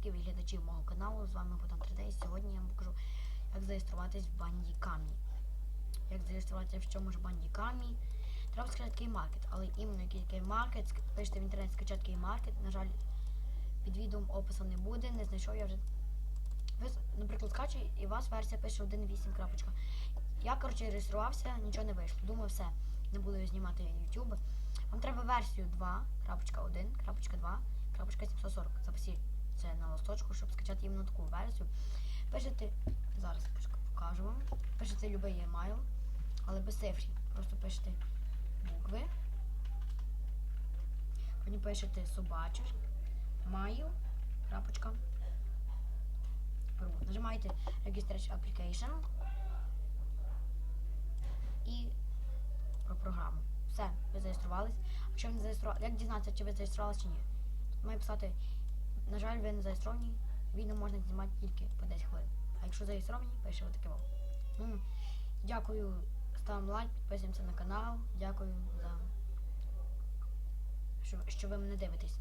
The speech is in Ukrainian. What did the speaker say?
підписників і глядачів мого каналу. З вами Богдан 3D і сьогодні я вам покажу, як зареєструватись в Bandicamі. Як зареєструватися в чому ж Bandicamі. Треба скачати Keymarket, але іменно який ск- пишете в інтернеті скачати Keymarket, на жаль, під відео опису не буде, не знайшов я вже. Ви, наприклад, скачує і у вас версія пише 1.8. крапочка. Я, коротше, реєструвався, нічого не вийшло. Думав, все, не буду я знімати YouTube. Вам треба версію 2.1.2.740. Записіть листочку, щоб скачати іменно таку версію. Пишете, зараз покажу вам. Пишете любий емайл, але без цифрів. Просто пишете букви. Потім пишете собачок, крапочка. Нажимаєте Registration Application і про програму. Все, ви зареєструвались. Якщо ви не зареєстрували, як дізнатися, чи ви зареєструвалися чи ні? Має писати, на жаль, ви не зареєстровані, відео можна знімати тільки по 10 хвилин. А якщо зареєстровані, пише отаке вам. Ну, Дякую, ставимо лайк, підписуємося на канал. Дякую за що, що ви мене дивитесь.